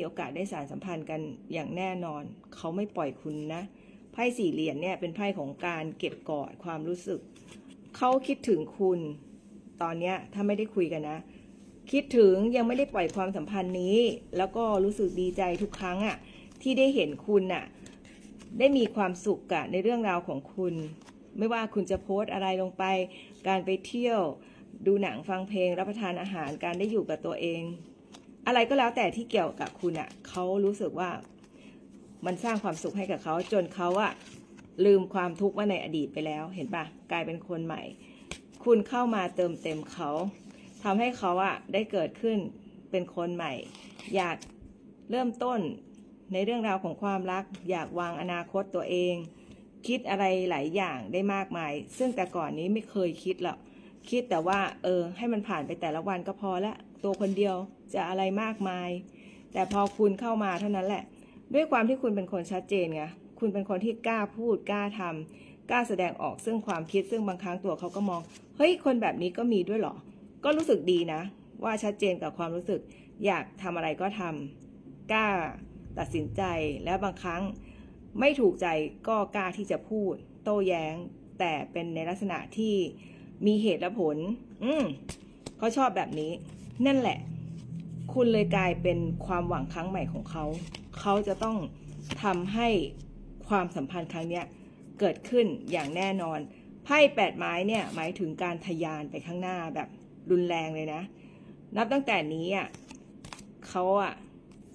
มีโอกาสได้สารสัมพันธ์กันอย่างแน่นอน เขาไม่ปล่อยคุณนะ ไพ่สี่เหรียญเนี่ยเป็นไพ่ของการเก็บกอดความรู้สึก เขาคิดถึงคุณ ตอนเนี้ยถ้าไม่ได้คุยกันนะ คิดถึงยังไม่ได้ปล่อยความสัมพันธ์นี้ แล้วก็รู้สึกดีใจทุกครั้งอะ่ะที่ได้เห็นคุณน่ะ ได้มีความสุขกะในเรื่องราวของคุณ ไม่ว่าคุณจะโพสต์อะไรลงไป การไปเที่ยว ดูหนังฟังเพลงรับประทานอาหารการได้อยู่กับตัวเอง อะไรก็แล้วแต่ที่เกี่ยวกับคุณอะ่ะเขารู้สึกว่ามันสร้างความสุขให้กับเขาจนเขาอะลืมความทุกข์ว่าในอดีตไปแล้ว เห็นปะกลายเป็นคนใหม่ คุณเข้ามาเติมเต็มเขาทำให้เขาอะได้เกิดขึ้นเป็นคนใหม่ อยากเริ่มต้นในเรื่องราวของความรัก อยากวางอนาคตตัวเอง คิดอะไรหลายอย่างได้มากมาย ซึ่งแต่ก่อนนี้ไม่เคยคิดหรอกคิดแต่ว่า เออ ให้มันผ่านไปแต่ละวันก็พอละตัวคนเดียวจะอะไรมากมาย แต่พอคุณเข้ามาเท่านั้นแหละ ด้วยความที่คุณเป็นคนชัดเจนไงคุณเป็นคนที่กล้าพูดกล้าทำกล้าแสดงออกซึ่งความคิดซึ่งบางครั้งตัวเขาก็มองเฮ้ยคนแบบนี้ก็มีด้วยหรอ ก็รู้สึกดีนะ ว่าชัดเจนกับความรู้สึก อยากทำอะไรก็ทำกล้าตัดสินใจและบางครั้งไม่ถูกใจก็กล้าที่จะพูด โต้แย้ง แต่เป็นในลักษณะที่มีเหตุและผล อืมเขาชอบแบบนี้ นั่นแหละ คุณเลยกลายเป็นความหวังครั้งใหม่ของเขา เขาจะต้องทำให้ความสัมพันธ์ครั้งเนี้ยเกิดขึ้นอย่างแน่นอน ไพ่แปดไม้เนี่ยหมายถึงการทะยานไปข้างหน้าแบบรุนแรงเลยนะ นับตั้งแต่นี้อะเขาอะ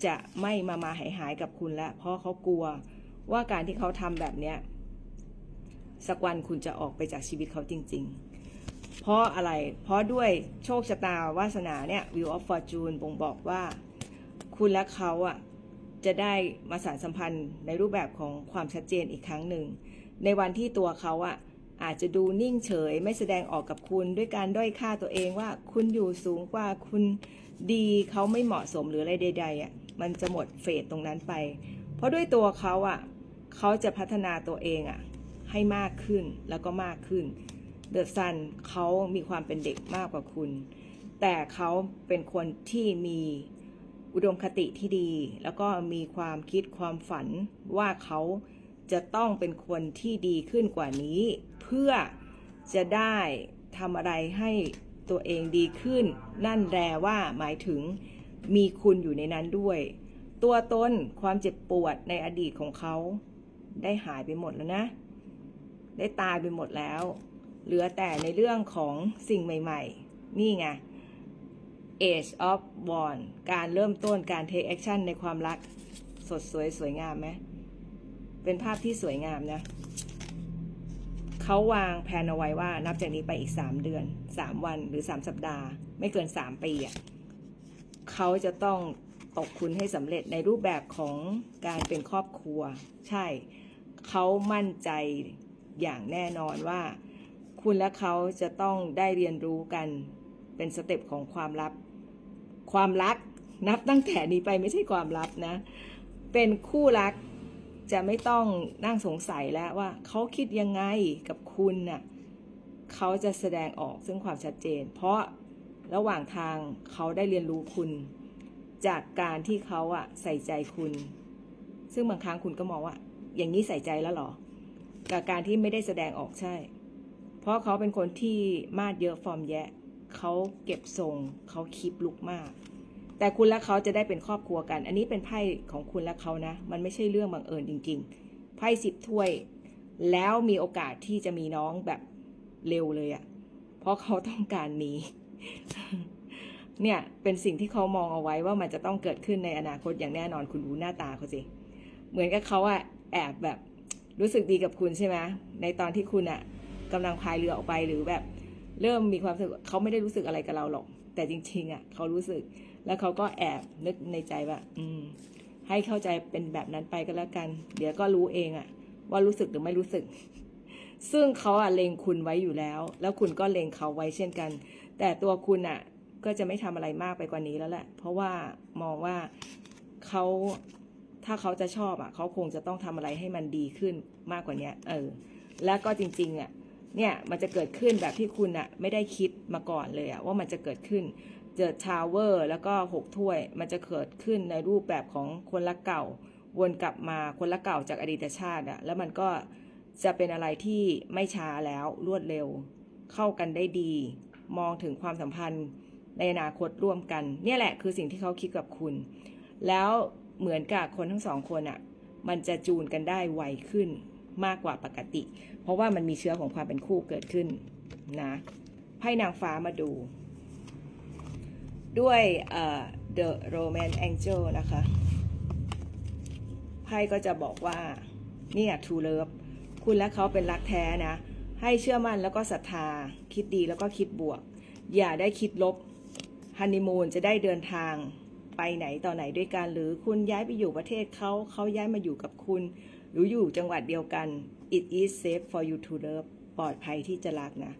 จะไม่มามาหายหายกับคุณแล้ว เพราะเขากลัวว่าการที่เขาทำแบบเนี้ยสักวันคุณจะออกไปจากชีวิตเขาจริง ๆ เพราะอะไร เพราะด้วยโชคชะตาวาสนาเนี่ย Wheel of Fortune บ่งบอกว่า คุณและเขาอะจะได้มาสานสัมพันธ์ในรูปแบบของความชัดเจนอีกครั้งหนึ่ง ในวันที่ตัวเขาอะอาจจะดูนิ่งเฉยไม่แสดงออกกับคุณด้วยการด้อยค่าตัวเองว่าคุณอยู่สูงกว่าคุณดีเขาไม่เหมาะสมหรืออะไรใดๆอะมันจะหมดเฟสตรงนั้นไป เพราะด้วยตัวเขาอะเขาจะพัฒนาตัวเองอะให้มากขึ้นแล้วก็มากขึ้น เดอะซันเขามีความเป็นเด็กมากกว่าคุณ แต่เขาเป็นคนที่มีอุดมคติที่ดี แล้วก็มีความคิดความฝันว่าเขาจะต้องเป็นคนที่ดีขึ้นกว่านี้ เพื่อจะได้ทำอะไรให้ตัวเองดีขึ้น นั่นแปลว่าหมายถึงมีคุณอยู่ในนั้นด้วย ตัวตนความเจ็บปวดในอดีตของเขา ได้หายไปหมดแล้วนะ ได้ตายไปหมดแล้ว เหลือแต่ในเรื่องของสิ่งใหม่ ๆ นี่ไง Age of One การเริ่มต้นการ take action ในความรัก สดสวยสวยงามไหมเป็นภาพที่สวยงามนะเขาวางแผนเอาไว้ว่านับจากนี้ไปอีก 3 เดือน 3 วันหรือ 3 สัปดาห์ ไม่เกิน 3 ปีอะเขาจะต้องตกคุณให้สำเร็จในรูปแบบของการเป็นครอบครัว ใช่ เขามั่นใจอย่างแน่นอนว่า คุณและเขาจะต้องได้เรียนรู้กันเป็นสเต็ปของความลับ ความรักนับตั้งแต่นี้ไปไม่ใช่ความลับนะ เป็นคู่รักจะไม่ต้องนั่งสงสัยแล้วว่าเขาคิดยังไงกับคุณน่ะเขาจะแสดงออกซึ่งความชัดเจน เพราะระหว่างทางเขาได้เรียนรู้คุณ จากการที่เขาอะใส่ใจคุณ ซึ่งบางครั้งคุณก็มองว่า อย่างนี้ใส่ใจแล้วหรอ กับการที่ไม่ได้แสดงออกใช่ ราะเขาเป็นคนที่มาดเยอะฟอร์มแยะ เขาเก็บทรง เขาคีบลุกมาก แต่คุณและเขาจะได้เป็นครอบครัวกัน อันนี้เป็นไพ่ของคุณและเขานะ มันไม่ใช่เรื่องบังเอิญจริง ๆ ไพ่สิบถ้วย แล้วมีโอกาสที่จะมีน้องแบบเร็วเลยอะ่ะ เพราะเขาต้องการมีเนี่ย เป็นสิ่งที่เขามองเอาไว้ว่ามันจะต้องเกิดขึ้นในอนาคตอย่างแน่นอนคุณดูหน้าตาเขาสิ เหมือนกับเขาอะแอบแบบรู้สึกดีกับคุณใช่ไหมในตอนที่คุณอะ กำลังพายเรือออกไปหรือแบบเริ่มมีความรู้สึกเขาไม่ได้รู้สึกอะไรกับเราหรอก แต่จริง ๆ อะ เขารู้สึก แล้วเขาก็แอบนึกในใจว่า อืม ให้เข้าใจเป็นแบบนั้นไปก็แล้วกัน เดี๋ยวก็รู้เองอะ ว่ารู้สึกหรือไม่รู้สึก ซึ่งเขาอะเลงคุณไว้อยู่แล้ว แล้วคุณก็เลงเขาไว้เช่นกัน แต่ตัวคุณอะ ก็จะไม่ทำอะไรมากไปกว่านี้แล้วแหละ เพราะว่ามองว่าเขาถ้าเขาจะชอบอะเขาคงจะต้องทำอะไรให้มันดีขึ้นมากกว่าเนี้ย เออ แล้วก็จริง ๆ อะ เนี่ยมันจะเกิดขึ้นแบบที่คุณอะไม่ได้คิดมาก่อนเลยอะว่ามันจะเกิดขึ้นเจอทาวเวอร์แล้วก็หกถ้วย มันจะเกิดขึ้นในรูปแบบของคนละเก่า วนกลับมาคนละเก่าจากอดีตชาติอะแล้วมันก็จะเป็นอะไรที่ไม่ช้าแล้วรวดเร็ว เข้ากันได้ดี มองถึงความสัมพันธ์ในอนาคตร่วมกัน เนี่ยแหละคือสิ่งที่เขาคิดกับคุณ แล้วเหมือนกับคนทั้งสองคนอะมันจะจูนกันได้ไวขึ้น มากกว่าปกติ เพราะว่ามันมีเชื้อของความเป็นคู่เกิดขึ้นนะไพ่นางฟ้ามาดู ด้วย The Roman Angel นะคะไพ่ก็จะบอกว่านี่ย True Love คุณและเขาเป็นรักแท้นะ ให้เชื่อมั่นแล้วก็ศรัทธา คิดดีแล้วก็คิดบวก อย่าได้คิดลบฮันนีมูนจะได้เดินทางไปไหนต่อไหนด้วยกัน หรือคุณย้ายไปอยู่ประเทศเขาเขาย้ายมาอยู่กับคุณ หรืออยู่จังหวัดเดียวกัน it is safe for you to love ปลอดภัยที่จะรักนะ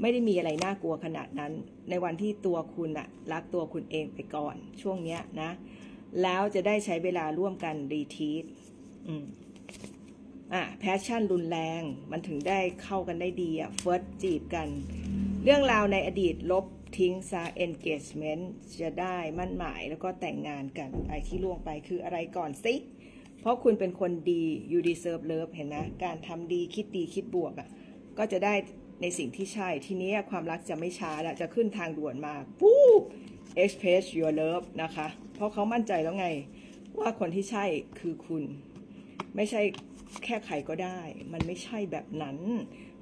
ไม่ได้มีอะไรน่ากลัวขนาดนั้น ในวันที่ตัวคุณอะรักตัวคุณเองไปก่อน ช่วงเนี้ยนะ แล้วจะได้ใช้เวลาร่วมกันรีทีสอืมอะแพชชั่นรุนแรงมันถึงได้เข้ากันได้ดีอะเฟิร์สจีบกัน เรื่องราวในอดีตลบทิ้งซะ engagement จะได้มั่นหมายแล้วก็แต่งงานกันไอที่ล่วงไปคืออะไรก่อนสิ เพราะคุณเป็นคนดี you deserve love เห็นนะ การทำดีคิดดีคิดบวกอะ ก็จะได้ในสิ่งที่ใช่ ทีนี้ความรักจะไม่ช้าแล้วจะขึ้นทางด่วนมาปุ๊บ express your love นะคะ เพราะเขามั่นใจแล้วไง ว่าคนที่ใช่คือคุณ ไม่ใช่แค่ใครก็ได้ มันไม่ใช่แบบนั้น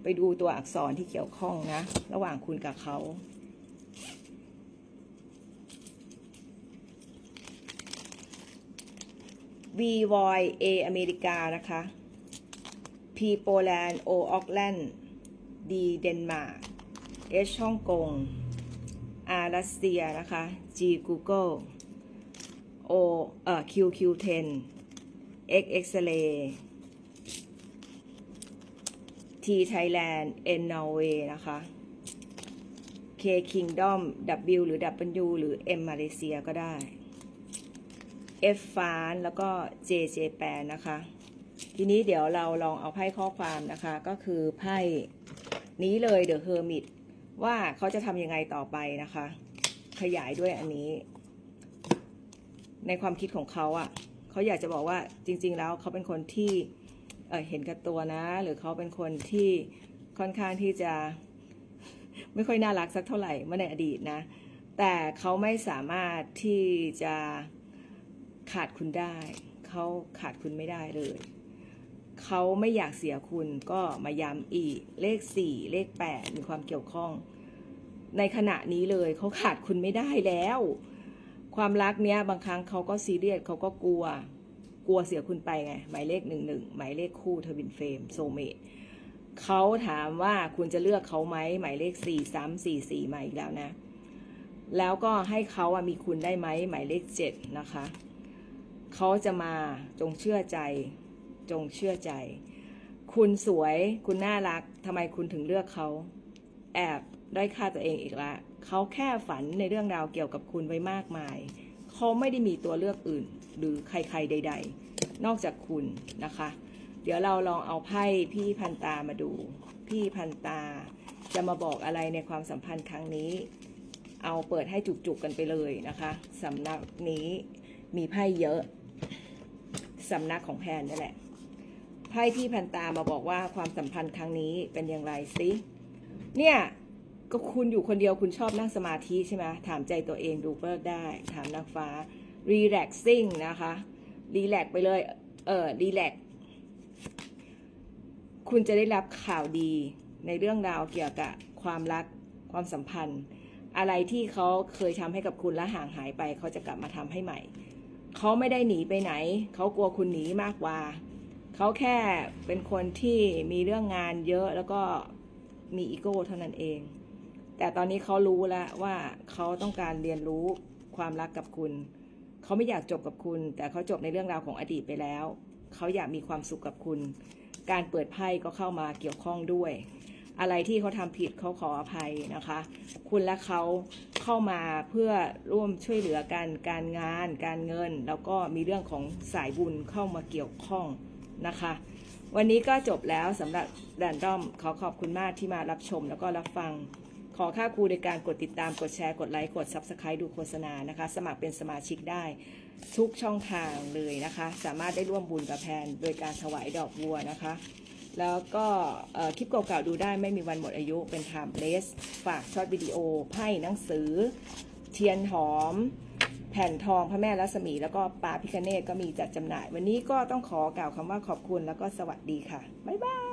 ไปดูตัวอักษรที่เกี่ยวข้องนะ ระหว่างคุณกับเขา V Y A อเมริกานะคะ P โปแลนด์ O ออกแลนด์ D เดนมาร์ก H ฮ่องกง R รัสเซียนะคะ G Google O เอ่อ Q Q10 X X-ray T Thailand N Norway นะคะ K Kingdom W หรือ W หรือ M มาเลเซียก็ได้ F ฟานแล้วก็ J J แปนนะคะ ทีนี้เดี๋ยวเราลองเอาไพ่ข้อความนะคะ ก็คือไพ่นี้เลย The Hermit ว่าเขาจะทำยังไงต่อไปนะคะ ขยายด้วยอันนี้ ในความคิดของเขาอะ่ะเขาอยากจะบอกว่าจริง ๆ แล้วเขาเป็นคนที่เเห็นกับตัวนะ หรือเขาเป็นคนที่ค่อนข้างที่จะไม่ค่อยน่ารักสักเท่าไหร่เมื่อในอดีตนะ แต่เขาไม่สามารถที่จะ ขาดคุณได้เขาขาดคุณไม่ได้เลยเขาไม่อยากเสียคุณก็มาย้ำอีก เลขสี่เลขแปดมีความเกี่ยวข้อง ในขณะนี้เลยเขาขาดคุณไม่ได้แล้ว ความรักเนี้ยบางครั้งเขาก็ซีเรียสเขาก็กลัว กลัวเสียคุณไปไงหมายเลขหนึ่งหนึ่งหมายเลขคู่ทวินเฟรมโซเมตเขาถามว่าคุณจะเลือกเขาไหมหมายเลขสี่สามสี่สี่มาอีกแล้วนะ แล้วก็ให้เขาอะมีคุณได้ไหมหมายเลขเจ็ดนะคะ เขาจะมาจงเชื่อใจ จงเชื่อใจ คุณสวยคุณน่ารักทำไมคุณถึงเลือกเขา แอบได้อยค่าตัวเองอีกละเขาแค่ฝันในเรื่องราวเกี่ยวกับคุณไว้มากมาย เขาไม่ได้มีตัวเลือกอื่น หรือใครๆใด ๆ นอกจากคุณนะคะ เดี๋ยวเราลองเอาไพ่พี่พันตามาดู พี่พันตาจะมาบอกอะไรในความสัมพันธ์ครั้งนี้ เอาเปิดให้จุกๆกันไปเลยนะคะสำนักนี้มีไพ่เยอะ สำนักของแพนนี่แหละไพ่พี่พันตามาบอกว่าความสัมพันธ์ครั้งนี้เป็นอย่างไรสิเนี่ยก็คุณอยู่คนเดียวคุณชอบนั่งสมาธิใช่ไหมถามใจตัวเองดูเบิกได้ ถามนางฟ้า relaxing นะคะ relax ไปเลย เออ relax คุณจะได้รับข่าวดีในเรื่องราวเกี่ยวกับความรักความสัมพันธ์ อะไรที่เขาเคยทำให้กับคุณและห่างหายไป เขาจะกลับมาทำให้ใหม่ เขาไม่ได้หนีไปไหน เขากลัวคุณหนีมากกว่า เขาแค่เป็นคนที่มีเรื่องงานเยอะแล้วก็มีอีโก้เท่านั้นเอง แต่ตอนนี้เขารู้แล้วว่าเขาต้องการเรียนรู้ความรักกับคุณ เขาไม่อยากจบกับคุณ แต่เขาจบในเรื่องราวของอดีตไปแล้ว เขาอยากมีความสุขกับคุณ การเปิดไพ่ก็เข้ามาเกี่ยวข้องด้วย อะไรที่เขาทำผิดเขาขออภัยนะคะ คุณและเขาเข้ามาเพื่อร่วมช่วยเหลือกันการงาน การเงิน แล้วก็มีเรื่องของสายบุญเข้ามาเกี่ยวข้องนะคะ วันนี้ก็จบแล้วสำหรับแรนดอมขอขอบคุณมากที่มารับชมแล้วก็รับฟังขขอค่าครูในการกดติดตามกดแชร์กดไลค์กด Subscribe ดูโฆษณานะคะ สมัครเป็นสมาชิกได้ทุกช่องทางเลยนะคะ สามารถได้ร่วมบุญกับแพนโดยการถวายดอกบัวนะคะ แล้วก็คลิปเก่าๆดูได้ไม่มีวันหมดอายุเป็นไทม์เลสฝากช็อตวิดีโอไพ่หนังสือ เทียนหอม แผ่นทองพระแม่รัศมี แล้วก็ปลาพิคเนตก็มีจัดจำหน่าย วันนี้ก็ต้องขอกล่าวคำว่าขอบคุณแล้วก็สวัสดีค่ะ บ๊ายบาย